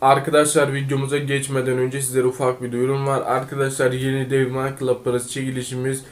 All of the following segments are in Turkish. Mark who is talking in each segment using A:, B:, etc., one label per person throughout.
A: Arkadaşlar videomuza geçmeden önce sizlere ufak bir duyurum var. Arkadaşlar yeni dev Club parası çekilişimiz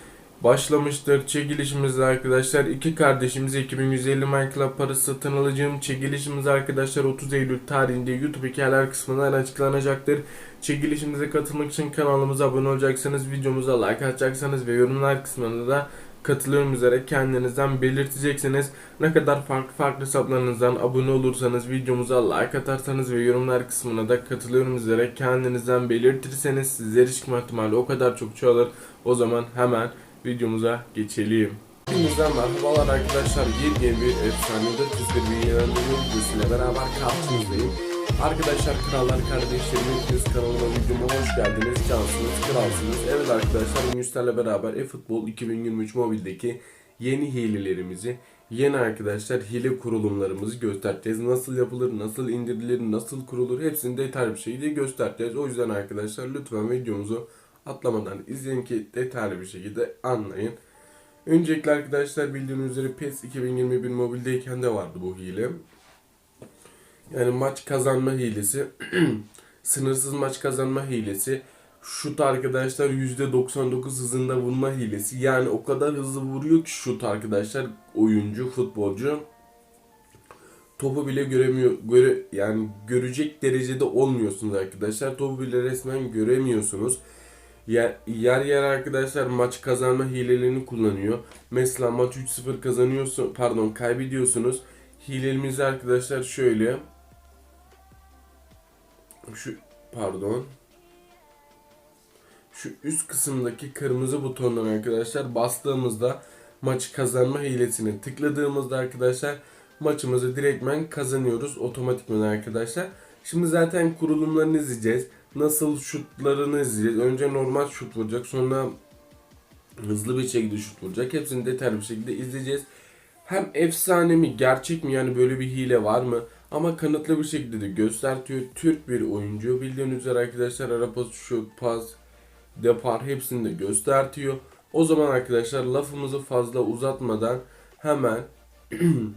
A: başlamıştır. Çekilişimizde arkadaşlar iki kardeşimize 2150 Club parası satın alacağım. Çekilişimiz arkadaşlar 30 Eylül tarihinde YouTube hikayeler kısmından açıklanacaktır. Çekilişimize katılmak için kanalımıza abone olacaksınız. Videomuza like atacaksanız ve yorumlar kısmında da katılıyorum üzere kendinizden belirteceksiniz. Ne kadar farklı farklı hesaplarınızdan abone olursanız, videomuza like atarsanız ve yorumlar kısmına da katılıyorum üzere kendinizden belirtirseniz sizlere çıkma ihtimali o kadar çok çoğalır. O zaman hemen videomuza geçelim. Hepinizden merhabalar arkadaşlar. Yeni bir efsanedir. Sizleri bir videosuyla beraber karşınızdayım. Arkadaşlar krallar kardeşlerim hepiniz kanalıma videoma hoş geldiniz. Cansınız, kralsınız. Evet arkadaşlar sizlerle beraber eFootball 2023 mobildeki yeni hilelerimizi, yeni arkadaşlar hile kurulumlarımızı göstereceğiz. Nasıl yapılır, nasıl indirilir, nasıl kurulur hepsini detaylı bir şekilde göstereceğiz. O yüzden arkadaşlar lütfen videomuzu atlamadan izleyin ki detaylı bir şekilde anlayın. Öncelikle arkadaşlar bildiğiniz üzere PES 2021 mobildeyken de vardı bu hile. Yani maç kazanma hilesi, sınırsız maç kazanma hilesi, şut arkadaşlar %99 hızında vurma hilesi. Yani o kadar hızlı vuruyor ki şut arkadaşlar oyuncu, futbolcu topu bile göremiyor göre yani görecek derecede olmuyorsunuz arkadaşlar. Topu bile resmen göremiyorsunuz. Yer, yer yer arkadaşlar maç kazanma hilelerini kullanıyor. Mesela maç 3-0 kazanıyorsun pardon kaybediyorsunuz. Hilemiz arkadaşlar şöyle. Şu pardon. Şu üst kısımdaki kırmızı butondan arkadaşlar bastığımızda maçı kazanma hilesine tıkladığımızda arkadaşlar maçımızı direktmen kazanıyoruz otomatikman arkadaşlar. Şimdi zaten kurulumlarını izleyeceğiz. Nasıl şutlarını izleyeceğiz. Önce normal şut vuracak sonra hızlı bir şekilde şut vuracak. Hepsini detaylı bir şekilde izleyeceğiz. Hem efsane mi gerçek mi yani böyle bir hile var mı? Ama kanıtlı bir şekilde de göstertiyor. Türk bir oyuncu. Bildiğiniz üzere arkadaşlar ara şut, pas, depar hepsini de göstertiyor. O zaman arkadaşlar lafımızı fazla uzatmadan hemen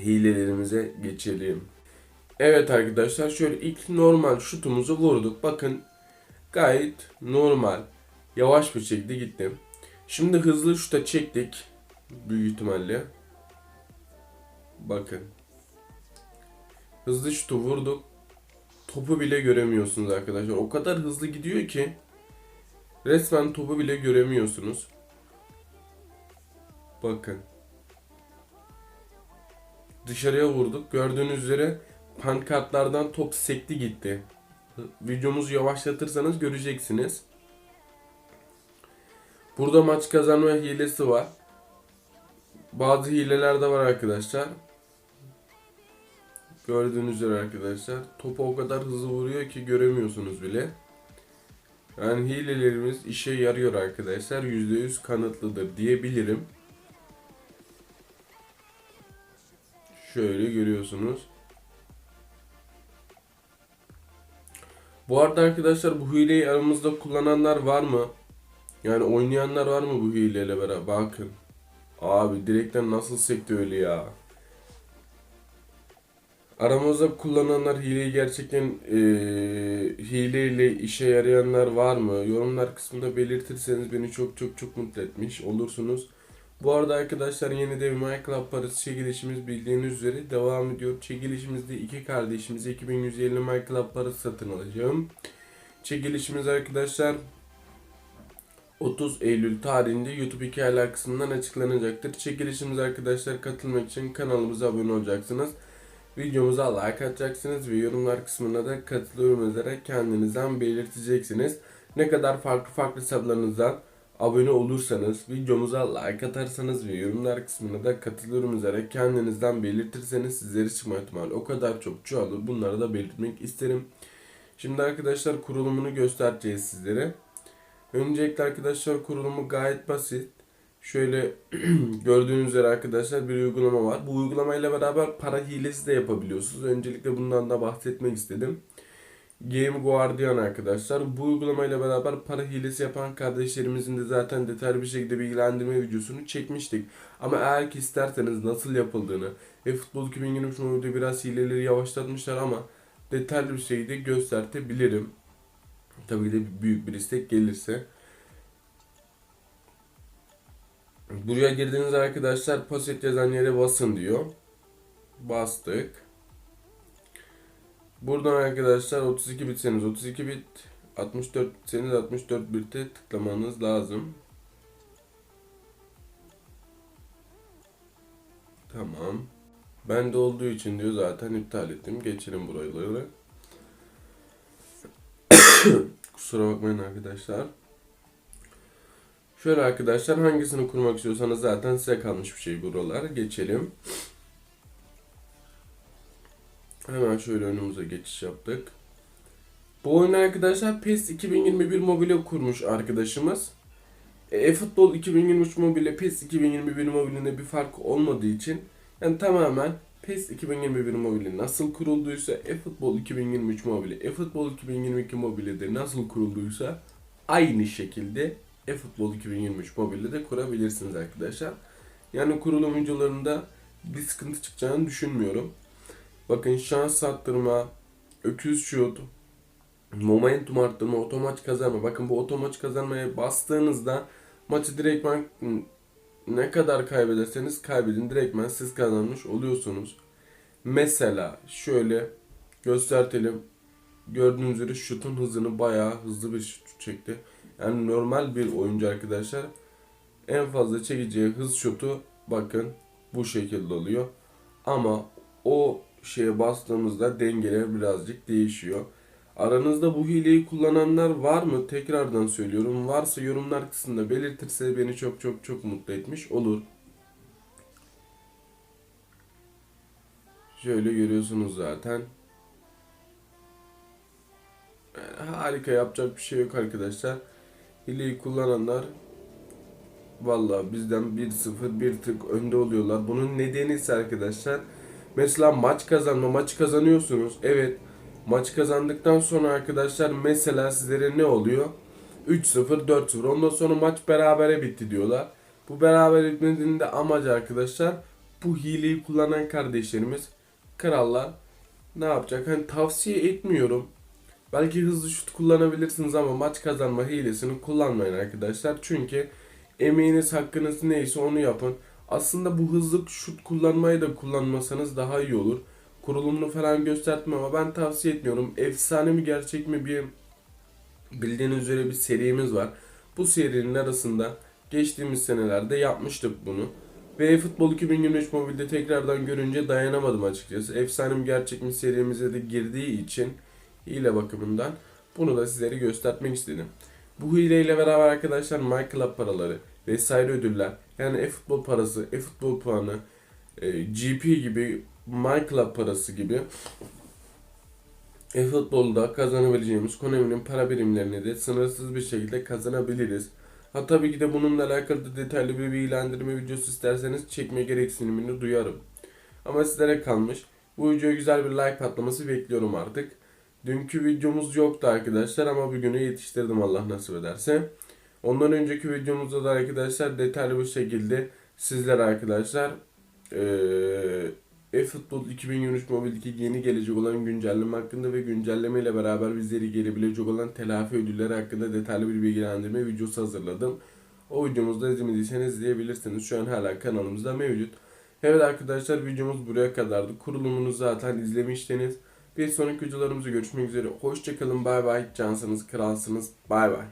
A: hilelerimize geçelim. Evet arkadaşlar şöyle ilk normal şutumuzu vurduk. Bakın gayet normal. Yavaş bir şekilde gittim. Şimdi hızlı şuta çektik. Büyük ihtimalle. Bakın. Hızlı şutu vurduk. Topu bile göremiyorsunuz arkadaşlar. O kadar hızlı gidiyor ki resmen topu bile göremiyorsunuz. Bakın. Dışarıya vurduk. Gördüğünüz üzere pankartlardan top sekti gitti. Videomuzu yavaşlatırsanız göreceksiniz. Burada maç kazanma hilesi var. Bazı hileler de var arkadaşlar. Gördüğünüz üzere arkadaşlar. Topu o kadar hızlı vuruyor ki göremiyorsunuz bile. Yani hilelerimiz işe yarıyor arkadaşlar. %100 kanıtlıdır diyebilirim. Şöyle görüyorsunuz. Bu arada arkadaşlar bu hileyi aramızda kullananlar var mı? Yani oynayanlar var mı bu hileyle beraber? Bakın. Abi direkten nasıl sekti öyle ya. Aramızda kullananlar hileyi gerçekten e, hileyle işe yarayanlar var mı? Yorumlar kısmında belirtirseniz beni çok çok çok mutlu etmiş olursunuz. Bu arada arkadaşlar yeni dev Minecraft parası çekilişimiz bildiğiniz üzere devam ediyor. Çekilişimizde iki kardeşimize 2150 Minecraft parası satın alacağım. Çekilişimiz arkadaşlar 30 Eylül tarihinde YouTube hikayeler kısmından açıklanacaktır. Çekilişimiz arkadaşlar katılmak için kanalımıza abone olacaksınız. Videomuza like atacaksınız ve yorumlar kısmına da katılıyorum üzere kendinizden belirteceksiniz. Ne kadar farklı farklı hesaplarınızdan abone olursanız, videomuza like atarsanız ve yorumlar kısmına da katılıyorum üzere kendinizden belirtirseniz sizleri çıkma ihtimali o kadar çok çoğalır. Bunları da belirtmek isterim. Şimdi arkadaşlar kurulumunu göstereceğiz sizlere. Öncelikle arkadaşlar kurulumu gayet basit. Şöyle gördüğünüz üzere arkadaşlar bir uygulama var. Bu uygulamayla beraber para hilesi de yapabiliyorsunuz. Öncelikle bundan da bahsetmek istedim. Game Guardian arkadaşlar. Bu uygulamayla beraber para hilesi yapan kardeşlerimizin de zaten detaylı bir şekilde bilgilendirme videosunu çekmiştik. Ama eğer ki isterseniz nasıl yapıldığını ve Futbol 2023 mobilde biraz hileleri yavaşlatmışlar ama detaylı bir şekilde göstertebilirim. Tabii de büyük bir istek gelirse. Buraya girdiğiniz arkadaşlar paset yazan yere basın diyor. Bastık. Buradan arkadaşlar 32 bitseniz 32 bit, 64 bitseniz 64 bitte tıklamanız lazım. Tamam. Bende olduğu için diyor zaten iptal ettim. Geçelim buraları. Kusura bakmayın arkadaşlar. Şöyle arkadaşlar hangisini kurmak istiyorsanız zaten size kalmış bir şey buralar. Geçelim. Hemen şöyle önümüze geçiş yaptık. Bu oyunu arkadaşlar PES 2021 mobile kurmuş arkadaşımız. E-Futbol 2023 mobile PES 2021 mobilinde bir fark olmadığı için yani tamamen PES 2021 mobili nasıl kurulduysa eFootball 2023 mobili, eFootball 2022 mobili de nasıl kurulduysa aynı şekilde eFootball 2023 mobili de kurabilirsiniz arkadaşlar. Yani kurulum videolarında bir sıkıntı çıkacağını düşünmüyorum. Bakın şans arttırma, öküz şut, momentum arttırma, otomaç kazanma. Bakın bu otomaç kazanmaya bastığınızda maçı direktmen ne kadar kaybederseniz kaybedin direktmen siz kazanmış oluyorsunuz. Mesela şöyle göstertelim. Gördüğünüz üzere şutun hızını bayağı hızlı bir şut çekti. Yani normal bir oyuncu arkadaşlar en fazla çekeceği hız şutu bakın bu şekilde oluyor. Ama o şeye bastığımızda dengeler birazcık değişiyor. Aranızda bu hileyi kullananlar var mı? Tekrardan söylüyorum. Varsa yorumlar kısmında belirtirse beni çok çok çok mutlu etmiş olur. Şöyle görüyorsunuz zaten. Harika yapacak bir şey yok arkadaşlar. Hileyi kullananlar Valla bizden 1-0 bir tık önde oluyorlar. Bunun nedeni ise arkadaşlar mesela maç kazanma maç kazanıyorsunuz. Evet Maç kazandıktan sonra arkadaşlar mesela sizlere ne oluyor? 3-0, 4-0. Ondan sonra maç berabere bitti diyorlar. Bu beraber bitmediğinde de amacı arkadaşlar bu hileyi kullanan kardeşlerimiz krallar ne yapacak? Hani tavsiye etmiyorum. Belki hızlı şut kullanabilirsiniz ama maç kazanma hilesini kullanmayın arkadaşlar. Çünkü emeğiniz hakkınız neyse onu yapın. Aslında bu hızlı şut kullanmayı da kullanmasanız daha iyi olur kurulumunu falan gösterdim ama ben tavsiye etmiyorum. Efsane mi gerçek mi bir bildiğiniz üzere bir serimiz var. Bu serinin arasında geçtiğimiz senelerde yapmıştık bunu. Ve Futbol 2023 mobilde tekrardan görünce dayanamadım açıkçası. Efsane mi gerçek mi serimize de girdiği için hile bakımından bunu da sizlere göstermek istedim. Bu hileyle beraber arkadaşlar MyClub paraları vesaire ödüller yani e-futbol parası, e-futbol puanı, e, GP gibi MyClub parası gibi e-futbolda kazanabileceğimiz Konami'nin para birimlerini de sınırsız bir şekilde kazanabiliriz. Ha tabii ki de bununla alakalı da detaylı bir bilgilendirme videosu isterseniz çekme gereksinimini duyarım. Ama sizlere kalmış. Bu videoya güzel bir like patlaması bekliyorum artık. Dünkü videomuz yoktu arkadaşlar ama bugünü yetiştirdim Allah nasip ederse. Ondan önceki videomuzda da arkadaşlar detaylı bir şekilde sizler arkadaşlar eFootball 2023 mobildeki yeni gelecek olan güncelleme hakkında ve güncelleme ile beraber bizleri gelebilecek olan telafi ödülleri hakkında detaylı bir bilgilendirme videosu hazırladım. O videomuzda izlemediyseniz izleyebilirsiniz. Şu an hala kanalımızda mevcut. Evet arkadaşlar videomuz buraya kadardı. Kurulumunu zaten izlemiştiniz. Bir sonraki videolarımızda görüşmek üzere. Hoşçakalın bay bay. Cansınız kralsınız bay bay.